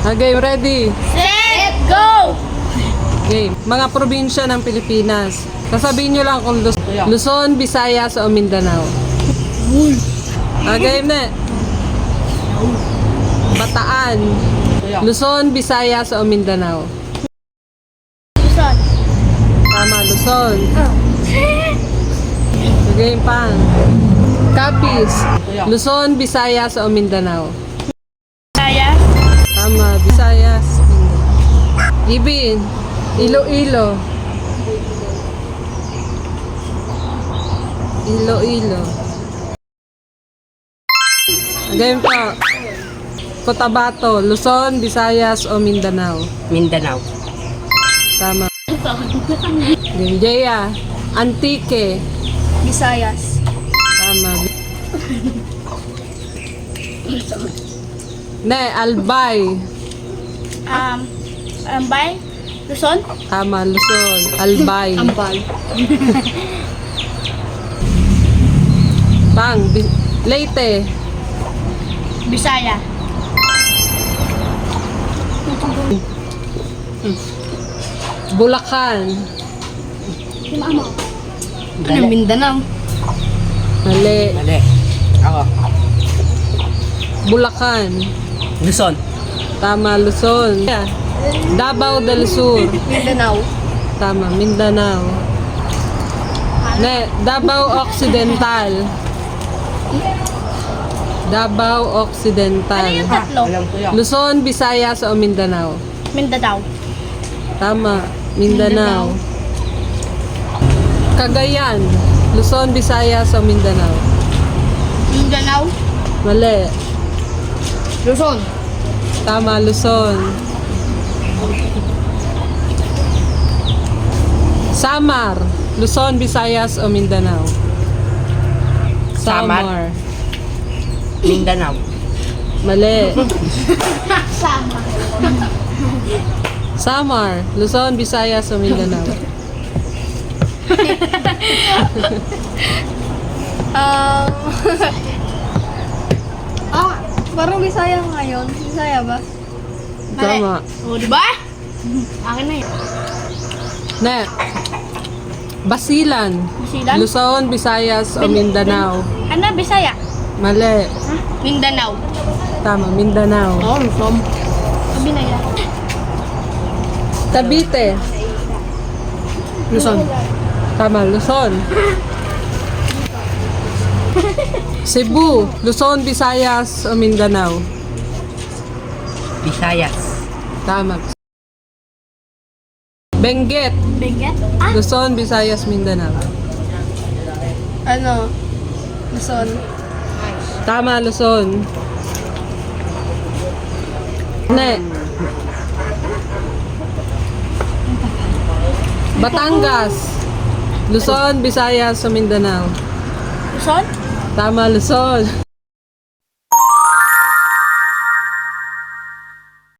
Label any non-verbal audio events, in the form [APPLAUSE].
Okay, ready? Set, go! Game. Mga probinsya ng Pilipinas. Sasabihin nyo lang kung Luz- Luzon, Visayas o Mindanao. Ah, game na. Bataan. Luzon, Visayas o Mindanao. Luzon. Tama, Luzon. Game pa. Capiz. Luzon, Visayas o Mindanao. Visayas. Ibin. Iloilo. Iloilo. Game pa. Cotabato, Luzon, Visayas o Mindanao. Mindanao. Tama. Jaya. Antique. Visayas. Tama. Ne, Albay. Um, Ambay? Luzon? Tama, Luzon. Albay. Ambay. [LAUGHS] Pang, Bi- Leyte. Bisaya. Bulacan. Ano, Mindanao? Mali. Mali. Ako. Bulacan. Luzon. Tama, Luzon. Davao del Sur. Mindanao. Tama, Mindanao. Ne, Davao Occidental. Davao Ano Occidental. yung tatlo? Luzon, Visayas o Mindanao. Mindanao. Tama, Mindanao. Cagayan. Luzon, Visayas o Mindanao. Mindanao? Mali. Luzon. Tama, Luzon. Samar. Luzon, Visayas o Mindanao. Samar. Mindanao. Mali. [LAUGHS] Sama. Samar. Luzon, Visayas o Mindanao. [LAUGHS] Um, [LAUGHS] parang Bisaya ngayon. Bisaya ba? Tama. O, di ba? [LAUGHS] Akin na yun. Ne. Basilan. Basilan? Luzon, Visayas o Mindanao. Ano, Bisaya? Mali. Ha? Mindanao. Tama, Mindanao. Oh, Luzon. Sabi na yan. Cavite. Luzon. Tama, Luzon. [LAUGHS] Cebu, Luzon, Visayas o Mindanao. Visayas. Tama. Benguet, Benguet? Ah, Luzon, Visayas, Mindanao. ano? Luzon. Tama, Luzon. Ne. Batangas, Luzon, Visayas o Mindanao. Luzon? Tama, Luzon.